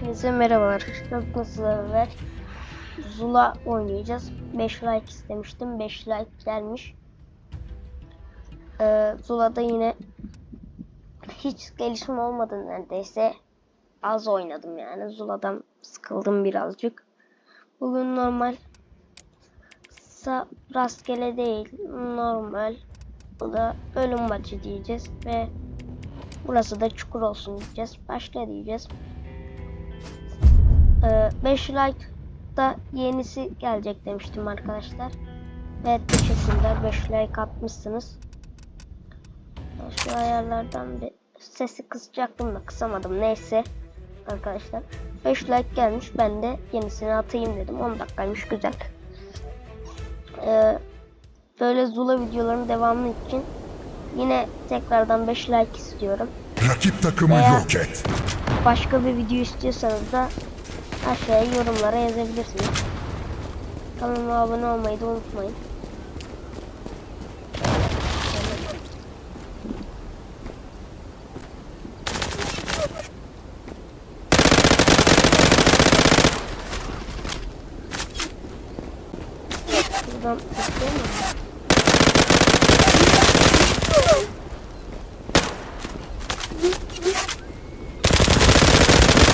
Hepinize merhabalar. Nasıl haber? Zula oynayacağız. 5 like istemiştim. 5 like gelmiş. Ee, Zula'da yine hiç gelişim olmadı neredeyse. Az oynadım yani. Zula'dan sıkıldım birazcık. Bugün normal sa rastgele değil. Normal. Bu da ölüm maçı diyeceğiz ve burası da çukur olsun diyeceğiz. Başla diyeceğiz. 5 like da yenisi gelecek demiştim arkadaşlar. Evet teşekkürler 5 like atmışsınız. Şu ayarlardan bir sesi kısacaktım da kısamadım neyse arkadaşlar. 5 like gelmiş ben de yenisini atayım dedim 10 dakikaymış güzel. Ee, böyle Zula videoların devamı için yine tekrardan 5 like istiyorum. Rakip takımı Veya- yok et. Başka bir video istiyorsanız da aşağıya yorumlara yazabilirsiniz. Kanalıma abone olmayı da unutmayın. Buradan tutuyor mu?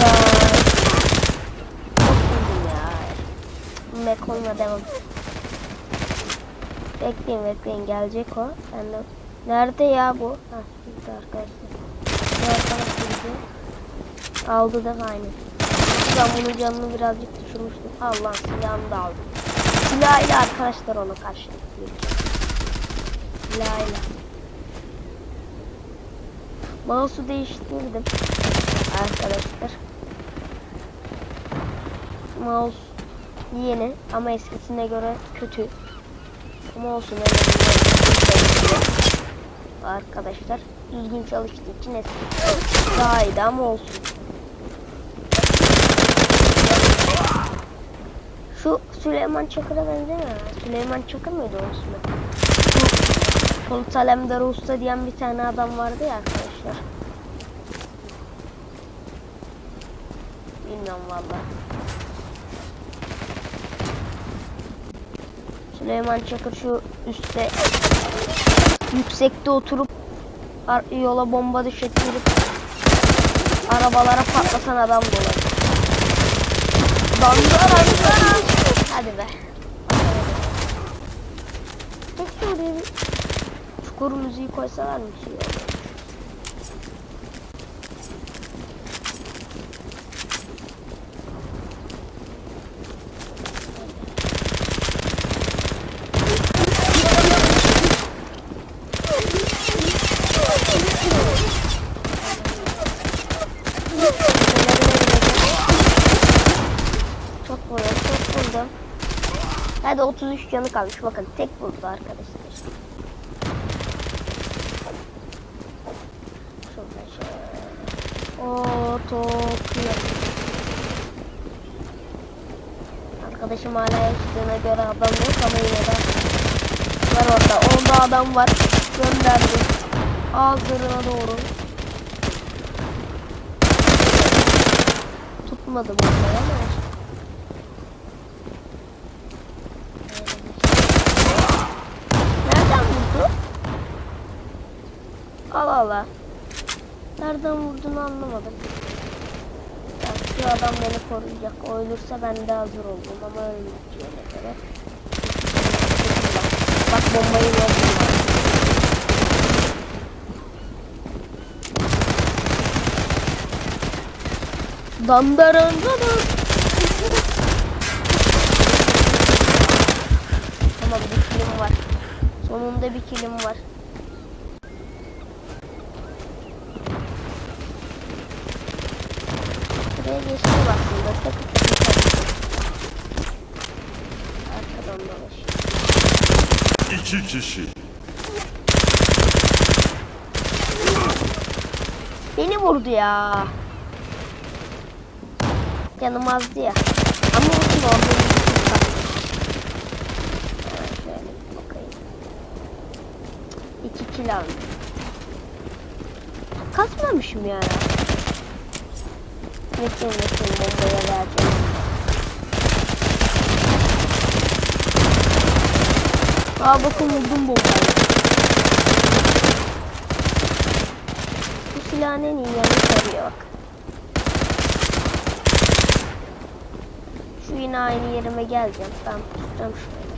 Ya. Çok üzüldüm ya. Mekon'la devam. Bekleyin bekleyin gelecek o. Ben de... Nerede ya bu? Hah gitti arkadaşlar. Bu arkadaş gitti. Aldı da aynı. Ben bunun canını birazcık düşürmüştüm. Allah silahını da aldım. Silahıyla arkadaşlar ona karşı. Silahıyla. Mouse'u değiştirdim. Arkadaşlar. Mouse yeni ama eskisine göre kötü. Ama olsun öyle şey. Arkadaşlar düzgün çalıştığı için eski daha iyiydi ama olsun. Şu Süleyman Çakır'a benzemiyor. mi? Süleyman Çakır mıydı onun ismi? Şu Polat Alemdar Usta diyen bir tane adam vardı ya arkadaşlar. Bilmiyorum valla. Süleyman Çakır şu üstte yüksekte oturup yola bomba düşürtüp arabalara patlatan adam dolayı. Dandara Hadi be. Çukur müziği koysalar mı olur? Çok vurdum, çok vurdum. Hadi 33 canı kalmış. Bakın tek vurdu arkadaşlar. Şurada şöyle. Oo Tokyo. Arkadaşım hala yaşadığına göre adam yok ama yine de var orada. Orada adam var. Gönderdim. Ağızlarına doğru. Tutmadı bunlar ama. Nereden vurdu? Allah. Nereden vurduğunu anlamadım. Ya şu adam beni koruyacak. O ölürse ben de hazır oldum ama ölmeyeceğine göre. Bak bombayı verdim. Dandaran dandan. Tamam bir kilim var. Sonunda bir kilim var. Buraya geçtim aslında. Takıp Arkadan dolaşıyor. İki kişi. Beni vurdu ya. Canım azdı ya. Ama olsun bakayım. İki kill aldım. Kasmamışım ya. Metin Metin bombaya vereceğim. Aa bakın vurdum bombayı. Bu silahın en iyi yanı sarıyor bak. Şu yine aynı yerime geleceğim. Ben tutacağım şöyle.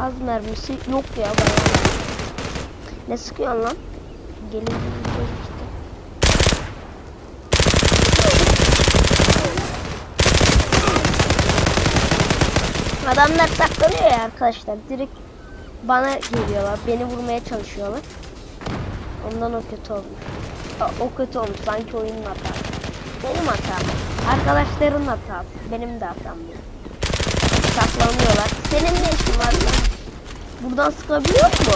Az mermisi yok ya bayağı. Ne sıkıyorsun lan? Gelin işte. Adamlar saklanıyor ya arkadaşlar. Direkt bana geliyorlar. Beni vurmaya çalışıyorlar. Ondan o kötü olmuş. O kötü olmuş. Sanki oyunun hatası. Benim hatam. Arkadaşların hatası. Benim de hatam. değil. Saklanıyorlar. Senin ne işin var lan? Buradan sıkabiliyor mu?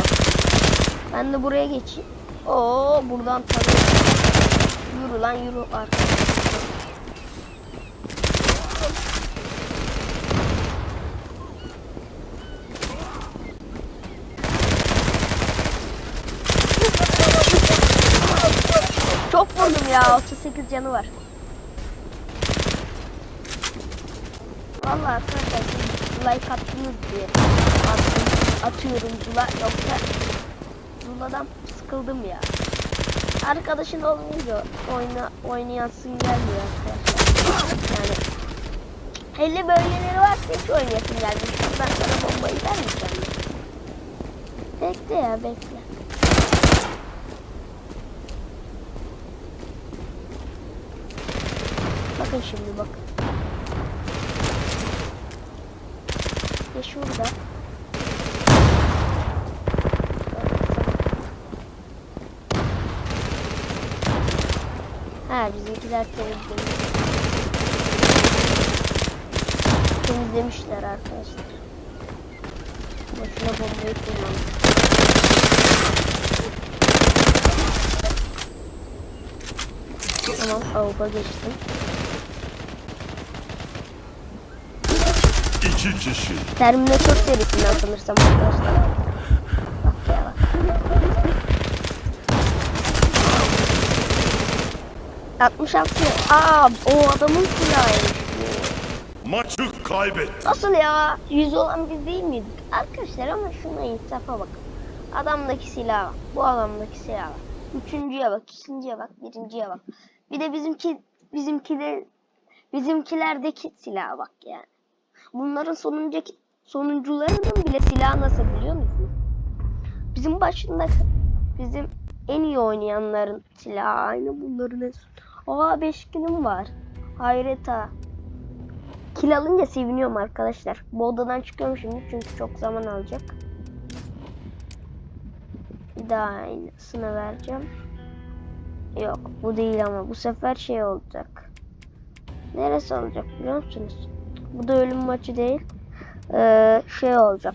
Ben de buraya geçeyim. Oo buradan tabii. Yürü lan yürü arkadaşlar. Çok vurdum ya. 38 canı var. Vallahi arkadaşlar like attınız diye atıyorum Zula yoksa Zula'dan sıkıldım ya. Arkadaşın olmayınca oyna, oynayasın gelmiyor arkadaşlar. Yani 50 bölgeleri varsa hiç oynayasın gelmiyor. Ben sana bombayı vermeyeceğim. Bekle ya bekle. Bakın şimdi bak. Ya şurada. Ha bizimkiler temizlemiş. Temizlemişler arkadaşlar. Boşuna bombayı kullanmış. Tamam avuka geçtim. İki kişi. Terminator serisinden sanırsam arkadaşlar. Bak ya bak. 66. Aa o adamın silahıymış. bu. Maçı kaybet. Nasıl ya? Yüz olan biz değil miydik? Arkadaşlar ama şuna insafa bak. Adamdaki silah. Bu adamdaki silah. Üçüncüye bak, ikinciye bak, birinciye bak. Bir de bizimki bizimkiler bizimkilerdeki silaha bak yani. Bunların sonuncaki sonuncularının bile silahı nasıl biliyor musun? Bizim başında bizim en iyi oynayanların silahı aynı bunların Aa 5 kilim var. Hayret ha. Kil alınca seviniyorum arkadaşlar. Bu odadan çıkıyorum şimdi çünkü çok zaman alacak. Bir daha aynısını vereceğim. Yok bu değil ama bu sefer şey olacak. Neresi olacak biliyor musunuz? Bu da ölüm maçı değil. Ee, şey olacak.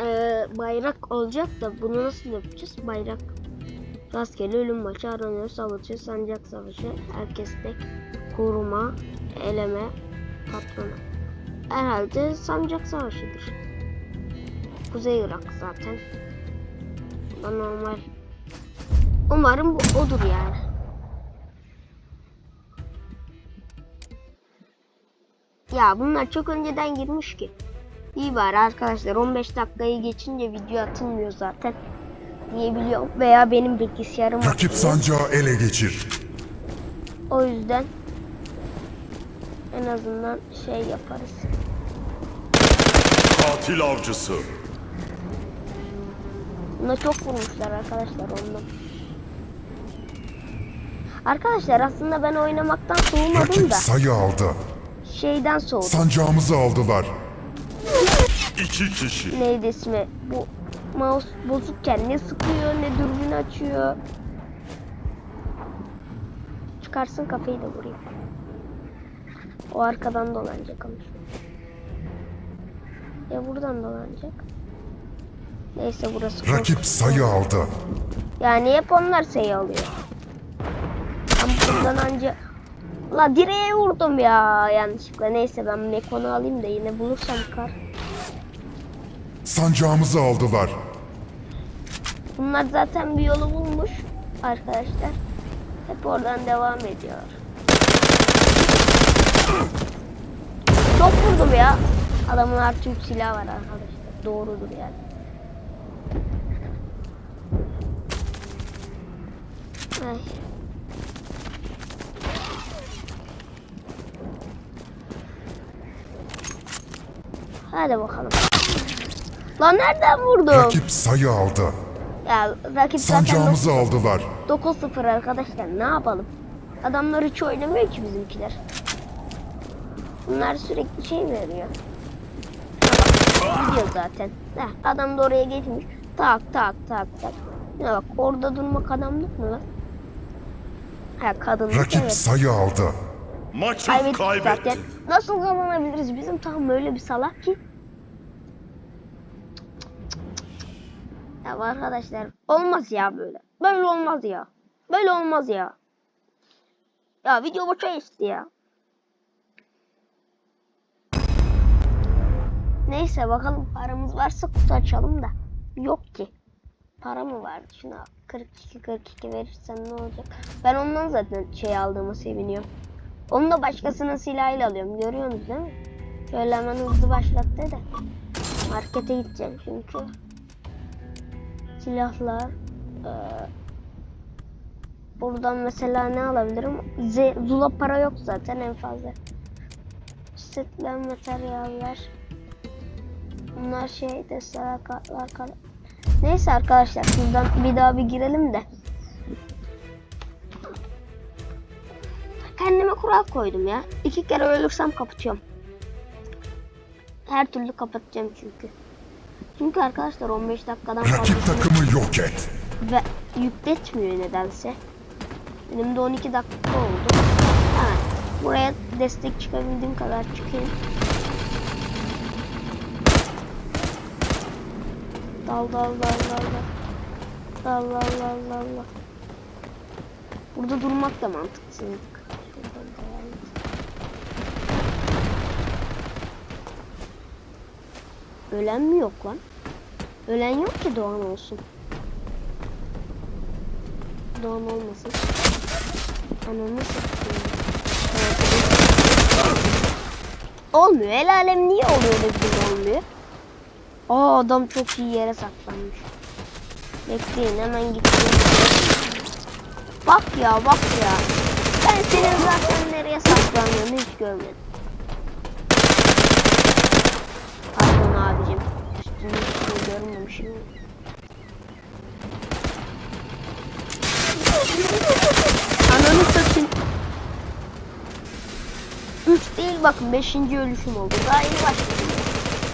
Ee, bayrak olacak da bunu nasıl yapacağız? Bayrak. Rastgele ölüm maçı aranıyor. Savaşı, sancak savaşı, herkes tek, koruma, eleme, patlama. Herhalde sancak savaşıdır. Kuzey Irak zaten. Da normal. Umarım bu odur yani. Ya bunlar çok önceden girmiş ki. İyi bari arkadaşlar 15 dakikayı geçince video atılmıyor zaten. Diyebiliyorum. Veya benim bilgisayarım Rakip sancağı ele geçir. O yüzden en azından şey yaparız. Katil avcısı. Buna çok vurmuşlar arkadaşlar ondan. Arkadaşlar aslında ben oynamaktan soğumadım Rakip da sayı aldı. şeyden soğudum. Sancağımızı aldılar. İki kişi. Neydi ismi? Bu mouse bozukken ne sıkıyor ne dürbün açıyor. Çıkarsın kafayı da vurayım. O arkadan dolanacak ama. Ya buradan dolanacak. Neyse burası. Rakip sayı aldı. Yani hep onlar sayı alıyor. Ama buradan anca... La direğe vurdum ya yanlışlıkla. Neyse ben Mekon'u alayım da yine bulursam kar. Sancağımızı aldılar. Bunlar zaten bir yolu bulmuş arkadaşlar. Hep oradan devam ediyor. Çok vurdum ya. Adamın artı 3 silahı var arkadaşlar. Doğrudur yani. Ay. Hadi bakalım. Lan nereden vurdum? Rakip sayı aldı. Ya rakip zaten Sancağımızı aldılar. 9-0 arkadaşlar ne yapalım? Adamlar hiç oynamıyor ki bizimkiler. Bunlar sürekli şey veriyor. Gidiyor zaten. Heh, adam da oraya geçmiş. Tak tak tak tak. Ya bak orada durmak adamlık mı lan? Ha kadınlık Rakip evet. sayı aldı. Maçı Kaybettik kaybetti. zaten. Nasıl kazanabiliriz? Bizim takım öyle bir salak ki. Ya arkadaşlar olmaz ya böyle. Böyle olmaz ya. Böyle olmaz ya. Ya video boşa geçti ya. Neyse bakalım paramız varsa kutu açalım da. Yok ki. Para mı vardı? Şuna 42 42 verirsen ne olacak? Ben ondan zaten şey aldığıma seviniyorum. Onu da başkasının silahıyla alıyorum. Görüyorsunuz değil mi? Şöyle hemen hızlı başlat de. Markete gideceğim çünkü. Silahlar. eee, buradan mesela ne alabilirim? Z Zula para yok zaten en fazla. Setlen materyaller. Bunlar şey desteler kartlar kal- Neyse arkadaşlar şuradan bir daha bir girelim de. Kendime kural koydum ya. İki kere ölürsem kapatıyorum. Her türlü kapatacağım çünkü. Çünkü arkadaşlar 15 dakikadan Rakip fazlasını takımı yok et. ve yükletmiyor nedense. Benim de 12 dakika oldu. Ha, buraya destek çıkabildiğim kadar çıkayım. Dal dal dal dal dal. Dal dal dal dal dal. Burada durmak da mantıksızlık. Şuradan devam et. Ölen mi yok lan? Ölen yok ki Doğan olsun. Doğan olmasın. Ananı. Olmuyor. El alem niye oluyor da bizim olmuyor? Aa adam çok iyi yere saklanmış. Bekleyin hemen gideceğim. Bak ya bak ya. Ben senin zaten nereye saklandığını hiç görmedim. Abicim. Üstünü üstünü görmemişim. Ananı satayım. Üç değil bakın beşinci ölüşüm oldu. Daha iyi başladım.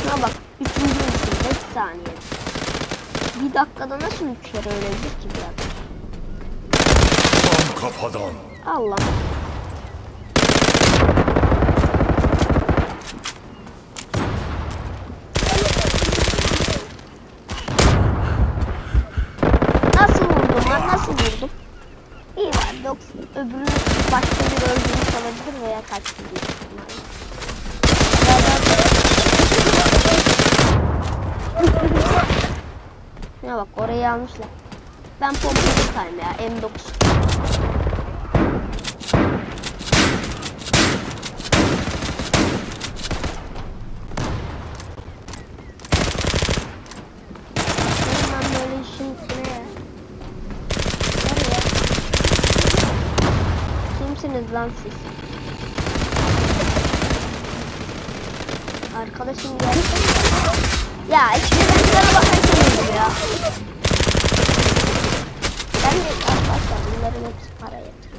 Şuna bak. Üçüncü ölüşüm. Beş saniye. Bir dakikada nasıl üç kere ölebilir ki bir? Tam kafadan. Allah. Nasıl vurdum lan? Nasıl vurdum? İyi var. Dok öbürünü başka bir öldürmüş olabilir veya kaçtı büyük ihtimalle. Ya almışlar. Ben pompalı tutayım ya M9. Hemen böyle işin içine ya. Nereye? Kimsiniz lan siz? Arkadaşım gelsene. Ya işte ben sana bakarken ya. Ben de arkadaşlar bunların hepsi para yatır.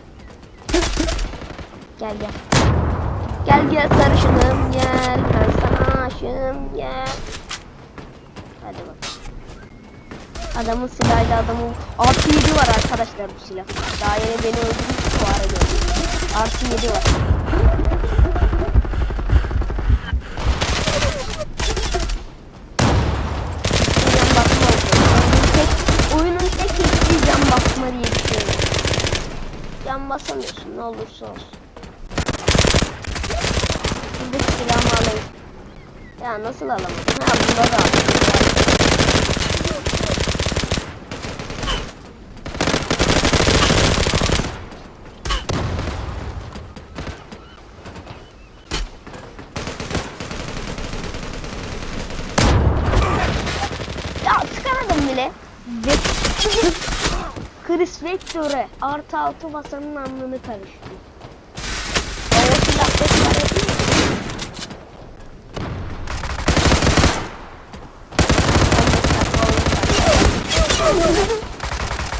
Gel gel. Gel gel sarışınım gel. Ben sana aşığım gel. Hadi bak. Adamın silahıyla adamın 7 var arkadaşlar bu silah. Daha yeni beni öldürmüş bu arada. Artı 7 var. Can bakma oldu. Oyunun tek, oyunun tek eksiği can basma diye bir şey var. Can basamıyorsun ne olursa olsun. Buradaki silahımı alayım. Ya nasıl alamadım? Ha bunda da aldım. ile ve Vector'e artı altı masanın alnını karıştı. O silah tekrar yapayım mı?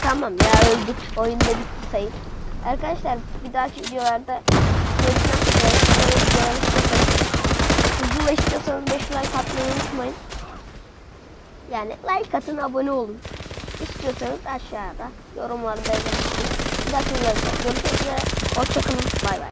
Tamam ya öldük. Oyunda bitti sayın. Arkadaşlar bir dahaki videolarda görüşmek üzere. Hızlı istiyorsanız 5 like atmayı unutmayın. Yani like atın abone olun. İstiyorsanız aşağıda yorumlarda yazın. Bir videoda görüşmek üzere. Hoşçakalın. Bay bay.